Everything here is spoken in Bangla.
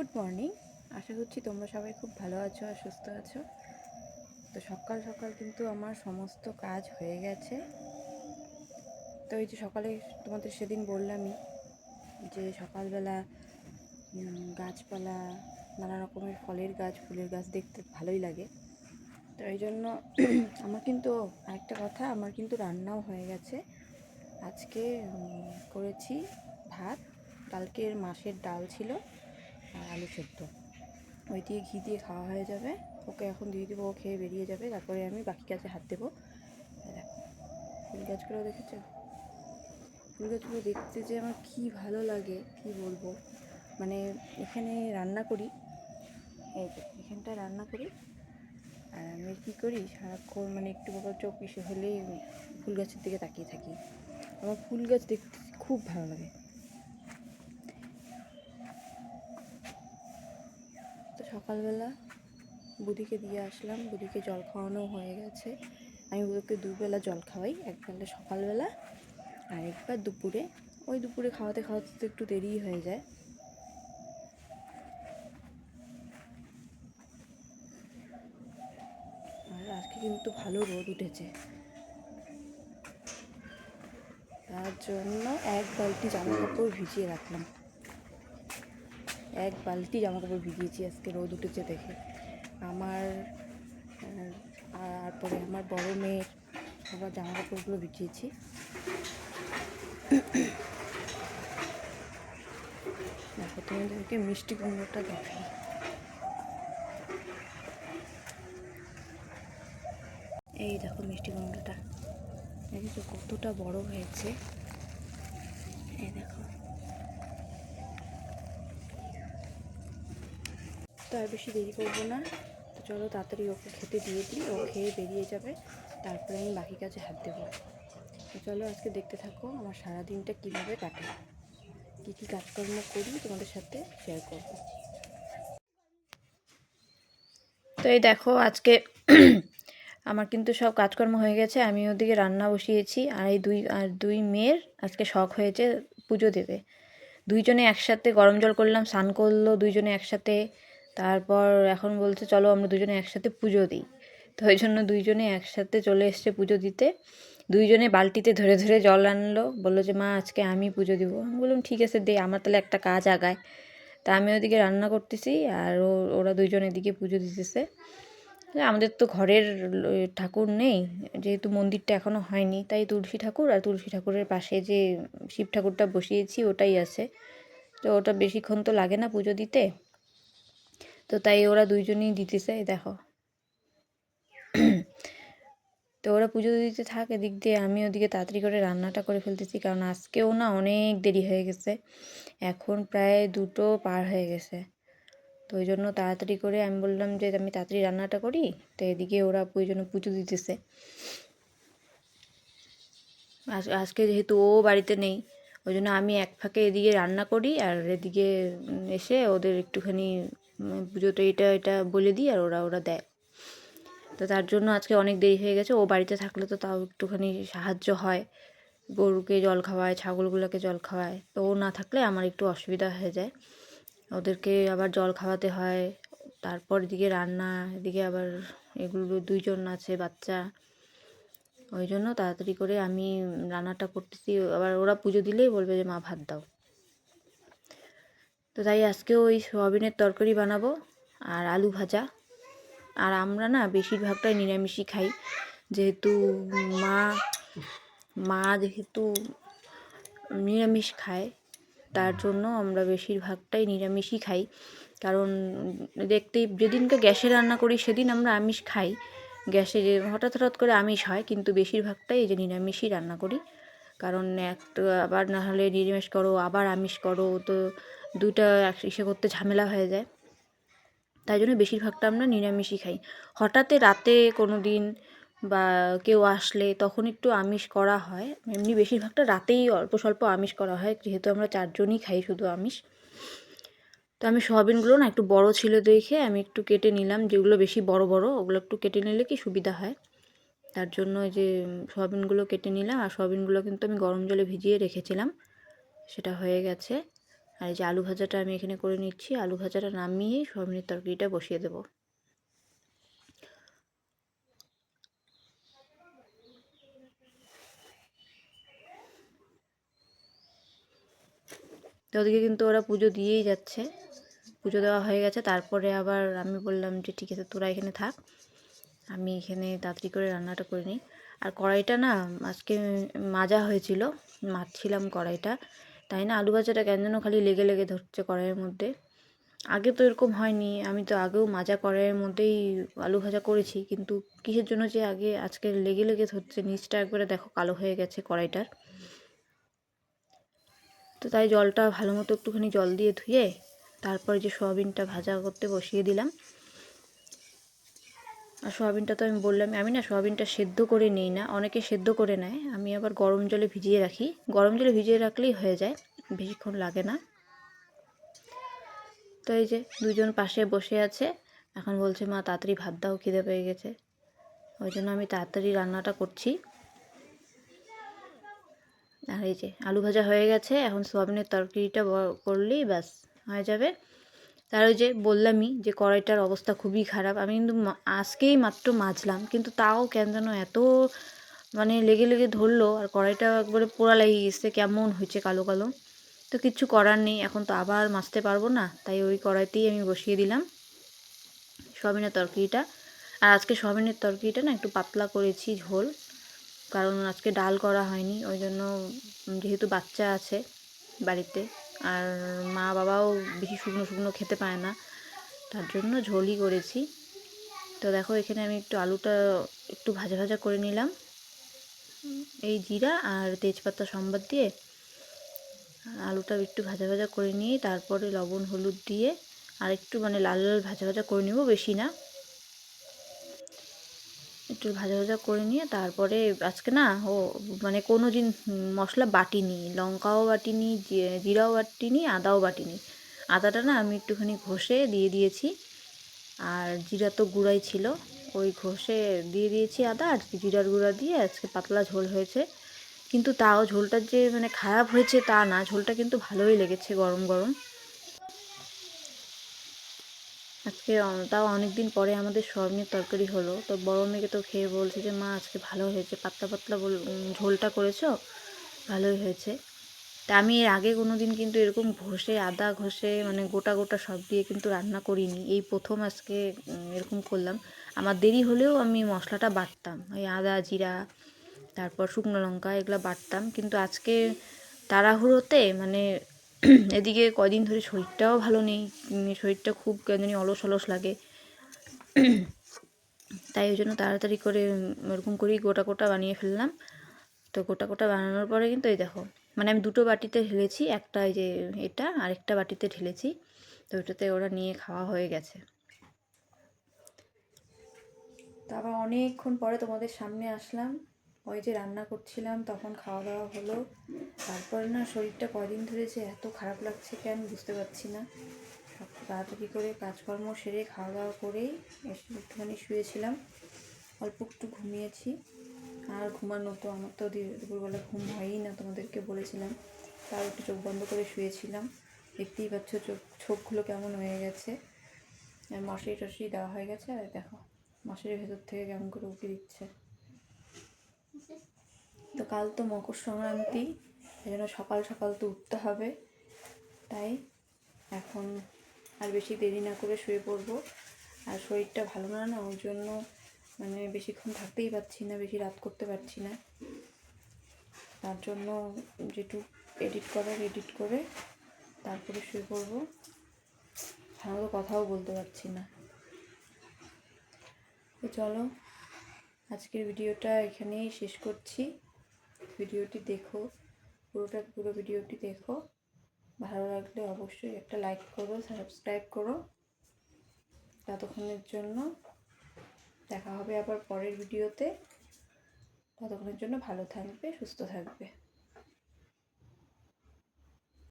Good morning. আশা করছি তোমরা সবাই খুব ভালো আছো আর সুস্থ আছো। তো সকাল সকাল কিন্তু আমার সমস্ত কাজ হয়ে গেছে। তো এই যে সকালে তোমাদের সেদিন বললামই যে সকালবেলা গাছপালা, নানা রকমের ফলের গাছ, ফুলের গাছ দেখতে ভালোই লাগে। তো এই জন্য আমার কিন্তু আরেকটা কথা, আমার কিন্তু রান্নাও হয়ে গেছে। আজকে করেছি ভাত। কালকের মাসের ডাল ছিল। আর আলু সেদ্ধ। ওই দিয়ে ঘি দিয়ে খাওয়া হয়ে যাবে। ওকে এখন দিয়ে দেবো, ও খেয়ে বেরিয়ে যাবে। তারপরে আমি বাকি কাজে হাত দেবো। ফুল গাছগুলো দেখেছ? ফুল গাছগুলো দেখতে যে আমার কী ভালো লাগে, কী বলব? মানে এখানে রান্না করি। এই যে, এখানটায় রান্না করি। আর আমি কী করি, সারাক্ষণ মানে একটু বাবা চোখ ইসে হলেই ফুল গাছের দিকে তাকিয়ে থাকি। আমার ফুল গাছ দেখতে খুব ভালো লাগে। সকালবেলা বুদিকে দিয়ে আসলাম। বুদিকে জল খাওয়ানো হয়ে গেছে। আমি ওকে দুবেলা জল খাওয়াই একবেলা সকালবেলা, আর একবার দুপুরে। ওই দুপুরে খাওয়াতে খাওয়াতে তো একটু দেরিই হয়ে যায়। আর আজকে কিন্তু ভালো রোদ উঠেছে। তার জন্য এক বালতি জামা কাপড় ভিজিয়ে রাখলাম। এক বালতি জামা কাপড় ভিজিয়েছি আজকে রোদ উঠেছে দেখে। আমার আর তারপরে আমার বড় মেয়ের সবার জামা কাপড়গুলো ভিজিয়েছি। দেখো, তোমাদেরকে মিষ্টি কুমড়োটা দেখাই। এই দেখো মিষ্টি কুমড়োটা। দেখেছ কতটা বড় হয়েছে? এই দেখো। তো আর বেশি দেরি করব না। তো চলো তাড়াতাড়ি ওকে খেতে দিয়ে দিই, ও খেয়ে বেরিয়ে যাবে। তারপরে আমি বাকি কাজে হাত দেবো। তো চলো আজকে দেখতে থাকো আমার সারাদিনটা কীভাবে কাটে। কী কী কাজকর্ম করি তোমাদের সাথে শেয়ার করব। তো এই দেখো আজকে আমার কিন্তু সব কাজকর্ম হয়ে গেছে, আমি ওদিকে রান্না বসিয়েছি, আর এই দুই, আর দুই মেয়ের আজকে শখ হয়েছে পুজো দেবে। দুইজনে একসাথে গরম জল করলাম, স্নান করল, দুইজনে একসাথে তারপর এখন বলছে, চলো আমরা দুজনে একসাথে পুজো দিই। তো ওই জন্য দুইজনে একসাথে চলে এসছে পুজো দিতে। দুইজনে বালতিতে ধরে ধরে জল আনলো। বলল যে, মা, আজকে আমি পুজো দিব। আমি বললাম, ঠিক আছে, দে, আমার তাহলে একটা কাজ আগায়। তা আমি ওদিকে রান্না করতেছি আর ওরা দুইজন এদিকে পুজো দিতেছে। আমাদের তো ঘরের ঠাকুর নেই। যেহেতু মন্দিরটা এখনও হয়নি, তাই তুলসী ঠাকুর আর তুলসী ঠাকুরের পাশে যে শিব ঠাকুরটা বসিয়েছি, ওটাই আছে। তো ওটা বেশিক্ষণ তো লাগে না পুজো দিতে। তো তাই ওরা দুইজনেই দিতেছে, এই দেখো। তো ওরা পুজো দিতে থাক, এদিক দিয়ে আমি ওদিকে তাড়াতাড়ি করে রান্নাটা করে ফেলতেছি, কারণ আজকেও না অনেক দেরি হয়ে গেছে। এখন প্রায় দুটো পার হয়ে গেছে। তো ওই জন্য তাড়াতাড়ি করে আমি বললাম যে, আমি তাড়াতাড়ি রান্নাটা করি, তো এদিকে ওরা ওই জন্য পুজো দিতেছে। আজ, আজকে যেহেতু ও বাড়িতে নেই, ওই জন্য আমি এক ফাঁকে এদিকে রান্না করি, আর এদিকে এসে ওদের একটুখানি পুজোটা এটা এটা বলে দিই আর ওরা ওরা দেয়। তো তার জন্য আজকে অনেক দেরি হয়ে গেছে। ও বাড়িতে থাকলে তো তাও একটুখানি সাহায্য হয়। গরুকে জল খাওয়ায়, ছাগলগুলোকে জল খাওয়ায়। তো ও না থাকলে আমার একটু অসুবিধা হয়ে যায়। ওদেরকে আবার জল খাওয়াতে হয়। তারপর এদিকে রান্না, এদিকে আবার এগুলো দুইজন আছে, বাচ্চা। ওই জন্য তাড়াতাড়ি করে আমি রান্নাটা করতেছি। আবার ওরা পুজো দিলেই বলবে যে, মা, ভাত দাও। তো তাই আজকেও ওই সোয়াবিনের তরকারি বানাবো আর আলু ভাজা। আর আমরা না বেশিরভাগটাই নিরামিষই খাই। যেহেতু মা মা যেহেতু নিরামিষ খায়, তার জন্য আমরা বেশিরভাগটাই নিরামিষই খাই। কারণ দেখতেই যেদিনকে গ্যাসে রান্না করি সেদিন আমরা আমিষ খাই। গ্যাসে যে হঠাৎ হঠাৎ করে আমিষ হয়, কিন্তু বেশিরভাগটাই এই যে নিরামিষই রান্না করি। কারণ একটা আবার না হলে নিরামিষ করো, আবার আমিষ করো, তো দুইটা ইসে করতে ঝামেলা হয়ে যায়। তাই জন্য বেশিরভাগটা আমরা নিরামিষই খাই। হঠাৎ রাতে কোনো দিন বা কেউ আসলে তখন একটু আমিষ করা হয়। এমনি বেশিরভাগটা রাতেই অল্প স্বল্প আমিষ করা হয়, যেহেতু আমরা চারজনই খাই শুধু আমিষ। তো আমি সোয়াবিনগুলো না একটু বড় ছিল দেখে আমি একটু কেটে নিলাম। যেগুলো বেশি বড় বড়, ওগুলো একটু কেটে নিলে কি সুবিধা হয়? তার জন্য ওই যে সোয়াবিনগুলো কেটে নিলাম। আর সোয়াবিনগুলো কিন্তু আমি গরম জলে ভিজিয়ে রেখেছিলাম। সেটা হয়ে গেছে। আর এই যে আলু ভাজাটা আমি এখানে করে নিচ্ছি। আলু ভাজাটা নামিয়ে সোয়াবিনের তরকারিটা বসিয়ে দেবো। ওদিকে কিন্তু ওরা পুজো দিয়েই যাচ্ছে। পুজো দেওয়া হয়ে গেছে। তারপরে আবার আমি বললাম যে, ঠিক আছে, তোরা এখানে থাক। আমি এখানে তাড়াতাড়ি করে রান্নাটা করে নিই। আর কড়াইটা না, আজকে মাজা হয়েছিল। মারছিলাম কড়াইটা। তাই না? আলু ভাজাটা কেন যেন খালি লেগে লেগে ধরছে কড়াইয়ের মধ্যে। আগে তো এরকম হয়নি। আমি তো আগেও মাজা কড়াইয়ের মধ্যেই আলু ভাজা করেছি। কিন্তু কিসের জন্য যে আগে আজকে লেগে লেগে ধরছে? নিচটা একবারে দেখো কালো হয়ে গেছে কড়াইটার। তো তাই জলটা ভালো মতো একটুখানি জল দিয়ে ধুয়ে তারপরে যে সোয়াবিনটা ভাজা করতে বসিয়ে দিলাম। আর সোয়াবিনটা তো আমি বললাম আমি না সোয়াবিনটা সেদ্ধ করে নিই না, অনেকে সেদ্ধ করে নেয়। আমি আবার গরম জলে ভিজিয়ে রাখি। গরম জলে ভিজিয়ে রাখলেই হয়ে যায়, বেশিক্ষণ লাগে না। তো এই যে দুজন পাশে বসে আছে, এখন বলছে, মা, তাড়াতাড়ি ভাত দাও, খিদে পেয়ে গেছে। ওই জন্য আমি তাড়াতাড়ি রান্নাটা করছি। আর এই যে আলু ভাজা হয়ে গেছে, এখন সোয়াবিনের তরকারিটা করলেই ব্যাস, হয়ে যাবে। তার ওই যে বললামই যে কড়াইটার অবস্থা খুবই খারাপ। আমি কিন্তু আজকেই মাত্র মাজলাম, কিন্তু তাও কেন যেন এত মানে লেগে লেগে ধরলো আর কড়াইটা একবারে পোড়া লেগে গেছে, কেমন হয়েছে কালো কালো। তো কিচ্ছু করার নেই, এখন তো আবার মাজতে পারব না, তাই ওই কড়াইতেই আমি বসিয়ে দিলাম সোয়াবিনের তরকারিটা। আর আজকে সোয়াবিনের তরকারিটা না একটু পাতলা করেছি ঝোল, কারণ আজকে ডাল করা হয়নি, ওই জন্য যেহেতু বাচ্চা আছে বাড়িতে আর মা বাবাও বেশি শুকনো শুকনো খেতে পায় না। তার জন্য ঝোলই করেছি। তো দেখো, এখানে আমি একটু আলুটা একটু ভাজা ভাজা করে নিলাম। এই জিরা আর তেজপাতা সম্বাদ দিয়ে আলুটা একটু ভাজা ভাজা করে নিয়ে, তারপরে লবণ, হলুদ দিয়ে আর একটু মানে লাল লাল ভাজা ভাজা করে নেব, বেশি না। একটু ভাজা ভাজা করে নিয়ে তারপরে আজকে না ও মানে কোনো দিন মশলা বাটিনি লঙ্কাও বাটিনি জিরাও বাটিনি আদাও বাটিনি আদাটা না আমি একটুখানি ঘষে দিয়ে দিয়েছি। আর জিরা তো গুঁড়াই ছিল, ওই ঘষে দিয়ে দিয়েছি আদা আর জিরার গুঁড়া দিয়ে আজকে পাতলা ঝোল হয়েছে। কিন্তু তাও ঝোলটার যে মানে খারাপ হয়েছে তা না, ঝোলটা কিন্তু ভালোই লেগেছে গরম গরম। আজকে তাও অনেক দিন পরে আমাদের সয়াবিনের তরকারি হলো। তো বড় মেয়েকে তো খেয়ে বলছে যে, মা, আজকে ভালো হয়েছে। পাতলা পাতলা বল ঝোলটা করেছ? ভালোই হয়েছে। তা আমি এর আগে কোনো দিন কিন্তু এরকম ঘষে, আদা ঘষে মানে গোটা গোটা সব দিয়ে কিন্তু রান্না করিনি। এই প্রথম আজকে এরকম করলাম। আমার দেরি হলেও আমি মশলাটা বাটতাম। ওই আদা, জিরা, তারপর শুকনো লঙ্কা, এগুলো বাটতাম। কিন্তু আজকে তাড়াহুড়োতে মানে এদিকে কদিন ধরে শরীরটাও ভালো নেই শরীরটা খুব কেন অলস অলস লাগে। তাই ওই জন্য তাড়াতাড়ি করে ওরকম করেই গোটা গোটা বানিয়ে ফেললাম। তো গোটা গোটা বানানোর পরে কিন্তু এই দেখো মানে আমি দুটো বাটিতে ঢেলেছি, একটা এই যে এটা, আরেকটা বাটিতে ঢেলেছি। তো ওটাতে ওরা নিয়ে খাওয়া হয়ে গেছে। তারপর অনেকক্ষণ পরে তোমাদের সামনে আসলাম। ওই যে রান্না করছিলাম, তখন খাওয়া দাওয়া হলো। তারপরে না শরীরটা কদিন ধরে যে এত খারাপ লাগছে কেন বুঝতে পারছি না। তাড়াতাড়ি করে কাজকর্ম সেরে খাওয়া দাওয়া করেই এসে একটুখানি শুয়েছিলাম। অল্প একটু ঘুমিয়েছি। আর ঘুমানো তো আমার তো দুপুরবেলা ঘুম হয়ই না তোমাদেরকে বলেছিলাম। তার একটু চোখ বন্ধ করে শুয়েছিলাম। দেখতেই পাচ্ছ চোখ, চোখগুলো কেমন হয়ে গেছে। মশারি টশারি দেওয়া হয়ে গেছে, আর দেখো, মশারির ভেতর থেকে কেমন করে উঠে দিচ্ছে। তো কাল তো মকর সংক্রান্তি, সেই জন্য সকাল সকাল তো উঠতে হবে। তাই এখন আর বেশি দেরি না করে শুয়ে পড়ব। আর শরীরটা ভালো না না, ওই জন্য মানে বেশিক্ষণ থাকতেই পারছি না, বেশি রাত করতে পারছি না। তার জন্য যেটু এডিট করার এডিট করে তারপরে শুয়ে পড়ব। ভালো কথাও বলতে পারছি না। তো চলো, আজকের ভিডিওটা এখানেই শেষ করছি। ভিডিওটি দেখো, পুরোটা, পুরো ভিডিওটি দেখো। ভালো লাগলে অবশ্যই একটা লাইক করো সাবস্ক্রাইব করো। ততক্ষণের জন্য দেখা হবে আবার পরের ভিডিওতে। ততক্ষণের জন্য ভালো থাকবে, সুস্থ থাকবে।